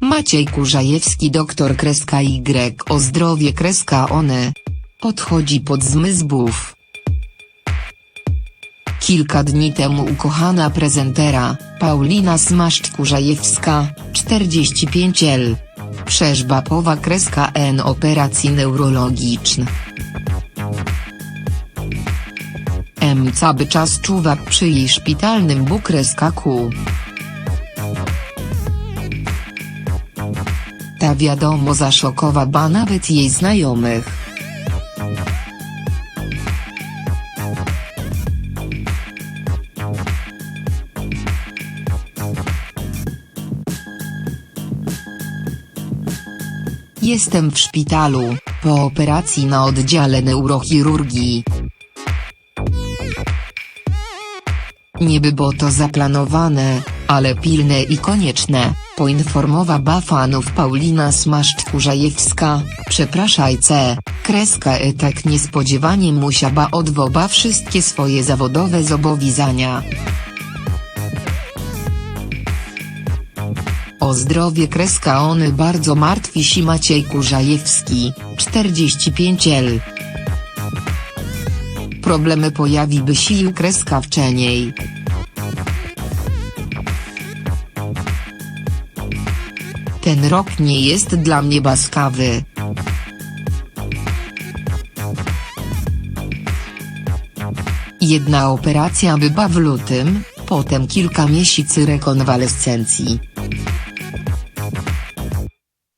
Maciej Kurzajewski doktor kreska Y o zdrowie kreska one. Odchodzi pod zmysłów. Kilka dni temu ukochana prezentera, Paulina Smaszcz-Kurzajewska, 45L. Przeżbapowa kreska N operacji neurologiczna. M cały czas czuwa przy jej szpitalnym bukreska Q. Ta wiadomo zaszokowała nawet jej znajomych. Jestem w szpitalu, po operacji na oddziale neurochirurgii. Niby było to zaplanowane, ale pilne i konieczne, poinformowała fanów Paulina Smaszcz-Kurzajewska, przepraszajcie, kreska e tak niespodziewanie musiała odwoła wszystkie swoje zawodowe zobowiązania. O zdrowie kreska ony bardzo martwi się Maciej Kurzajewski, 45L. Problemy pojawiły się kreska wcześniej. Ten rok nie jest dla mnie baskawy. Jedna operacja była w lutym, potem kilka miesięcy rekonwalescencji.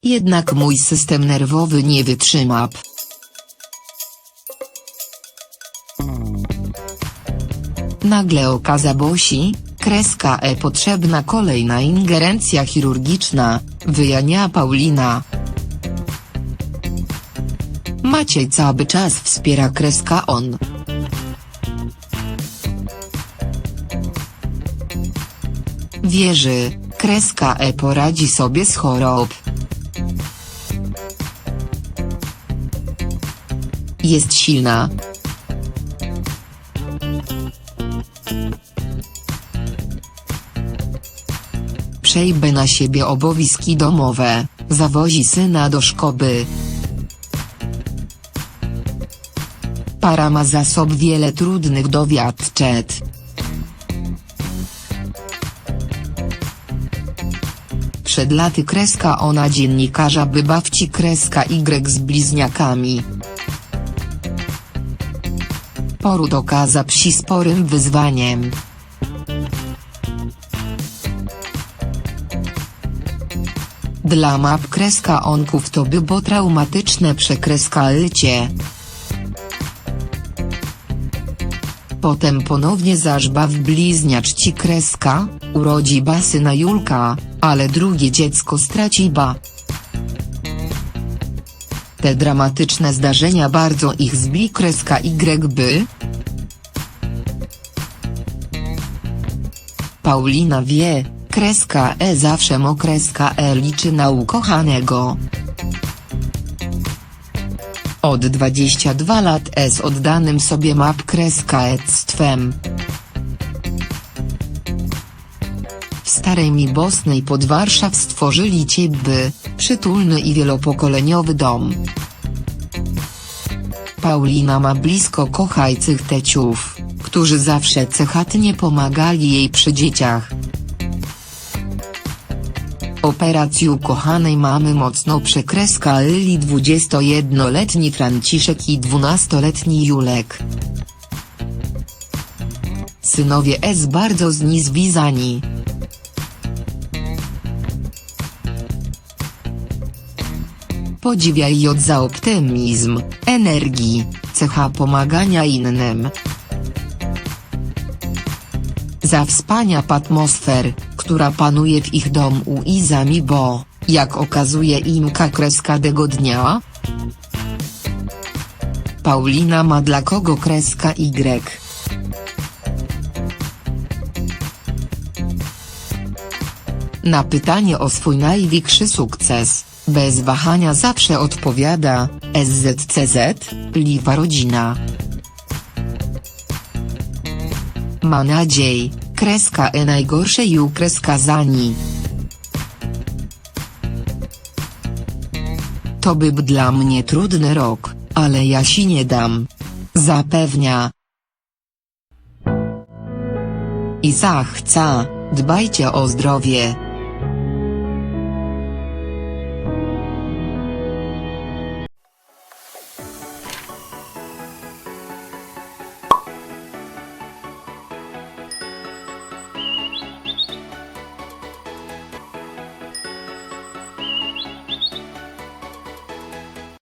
Jednak mój system nerwowy nie wytrzymał. Nagle okazało się, kreska E potrzebna kolejna ingerencja chirurgiczna, wyjania Paulina. Maciej cały czas wspiera kreska on. Wierzy, kreska E poradzi sobie z chorób. Jest silna. Przejmę na siebie obowiązki domowe, zawozi syna do szkoły. Para ma za sobą wiele trudnych dowiadczet. Przed laty kreska ona dziennikarza wybawci kreska Y z bliźniakami. Poród okazał się sporym wyzwaniem. Dla map kreska onków to by było traumatyczne przekreska lycie. Potem ponownie zażba w bliźniaczci kreska, urodzi ba syna Julka, ale drugie dziecko straci ba. Te dramatyczne zdarzenia bardzo ich zbli kreska Y by. Paulina wie, kreska E zawsze mo kreska E liczy na ukochanego. Od 22 lat E z oddanym sobie map kreska ectwem. Starej Mi Bosnej pod Warszaw stworzyli ciebie, przytulny i wielopokoleniowy dom. Paulina ma blisko kochajcych teciów, którzy zawsze cechatnie pomagali jej przy dzieciach. Operacji ukochanej mamy mocno przekreska Lili 21-letni Franciszek i 12-letni Julek. Synowie S bardzo zniezwizani. Podziwiaj J za optymizm, energii, cecha pomagania innym. Za wspania atmosfer, która panuje w ich domu i zami bo, jak okazuje imka kreska tego dnia, Paulina ma dla kogo kreska Y. Na pytanie o swój największy sukces, Bez wahania zawsze odpowiada, SZCZ, Liwa rodzina. Ma nadziej, kreska e najgorsze ju kreska zani. To by dla mnie trudny rok, ale ja si nie dam. Zapewnia. I zachca, dbajcie o zdrowie.